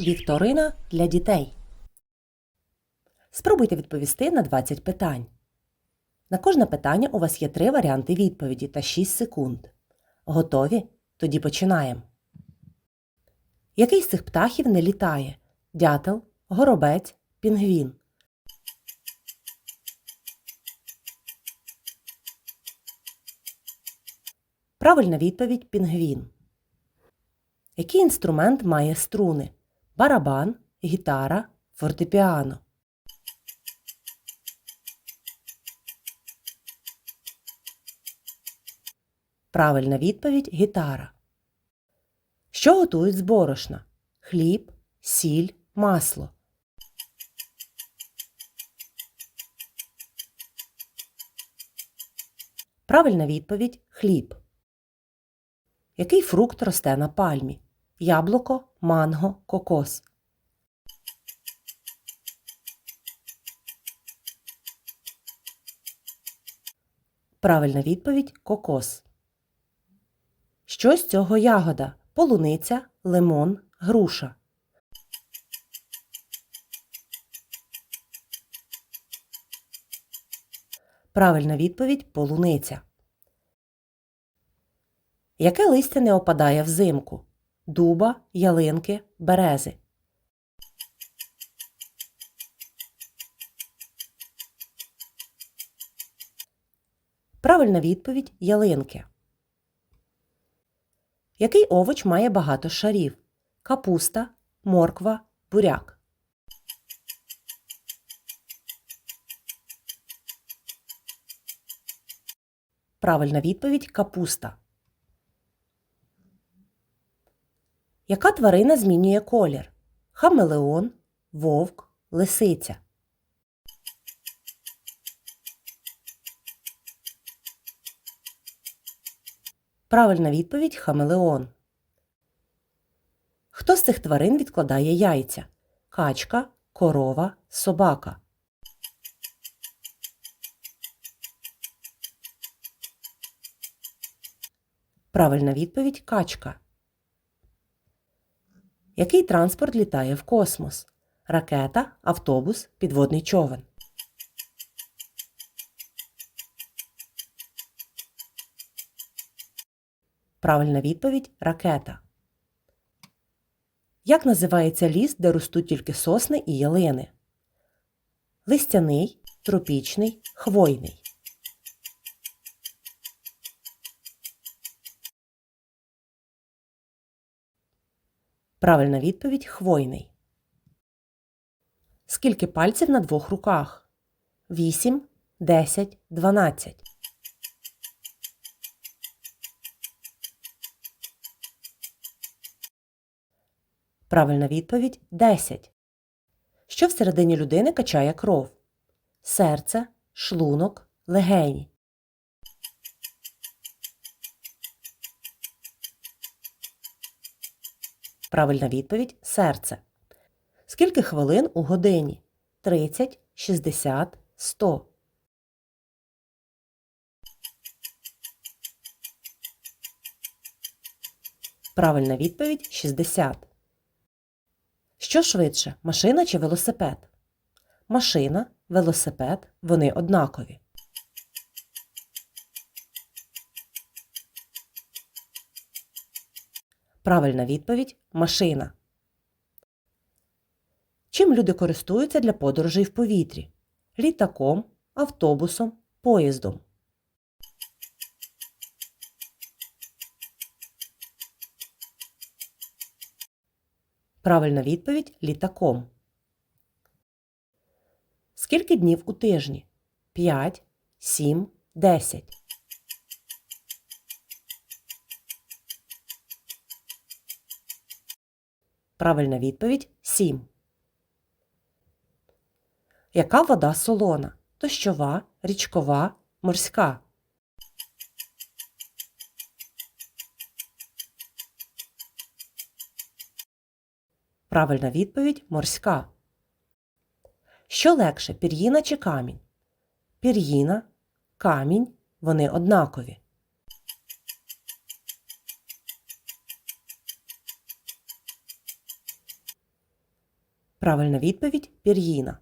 Вікторина для дітей. Спробуйте відповісти на 20 питань. На кожне питання у вас є три варіанти відповіді та 6 секунд. Готові? Тоді починаємо. Який з цих птахів не літає? Дятел, горобець, пінгвін. Правильна відповідь пінгвін. Який інструмент має струни? Барабан, гітара, фортепіано. Правильна відповідь гітара. Що готують з борошна? Хліб, сіль, масло. Правильна відповідь хліб. Який фрукт росте на пальмі? Яблуко, манго, кокос. Правильна відповідь кокос. Що з цього ягода? Полуниця, лимон, груша. Правильна відповідь полуниця. Яке листя не опадає взимку? Дуба, ялинки, берези. Правильна відповідь ялинки. Який овоч має багато шарів? Капуста, морква, буряк. Правильна відповідь капуста. Яка тварина змінює колір? Хамелеон, вовк, лисиця. Правильна відповідь хамелеон. Хто з цих тварин відкладає яйця? Качка, корова, собака. Правильна відповідь качка. Який транспорт літає в космос? Ракета, автобус, підводний човен. Правильна відповідь ракета. Як називається ліс, де ростуть тільки сосни і ялини? Листяний, тропічний, хвойний. Правильна відповідь хвойний. Скільки пальців на двох руках? 8, 10, 12. Правильна відповідь 10. Що всередині людини качає кров? Серце, шлунок, легені. Правильна відповідь серце. Скільки хвилин у годині? 30, 60, 100. Правильна відповідь 60. Що швидше, машина чи велосипед? Машина, велосипед вони однакові. Правильна відповідь машина. Чим люди користуються для подорожей в повітрі? Літаком, автобусом, поїздом. Правильна відповідь літаком. Скільки днів у тижні? 5, 7, 10. Правильна відповідь 7. Яка вода солона? Дощова, річкова, морська? Правильна відповідь морська. Що легше, пір'їна чи камінь? Пір'їна, камінь вони однакові. Правильна відповідь пір'їна.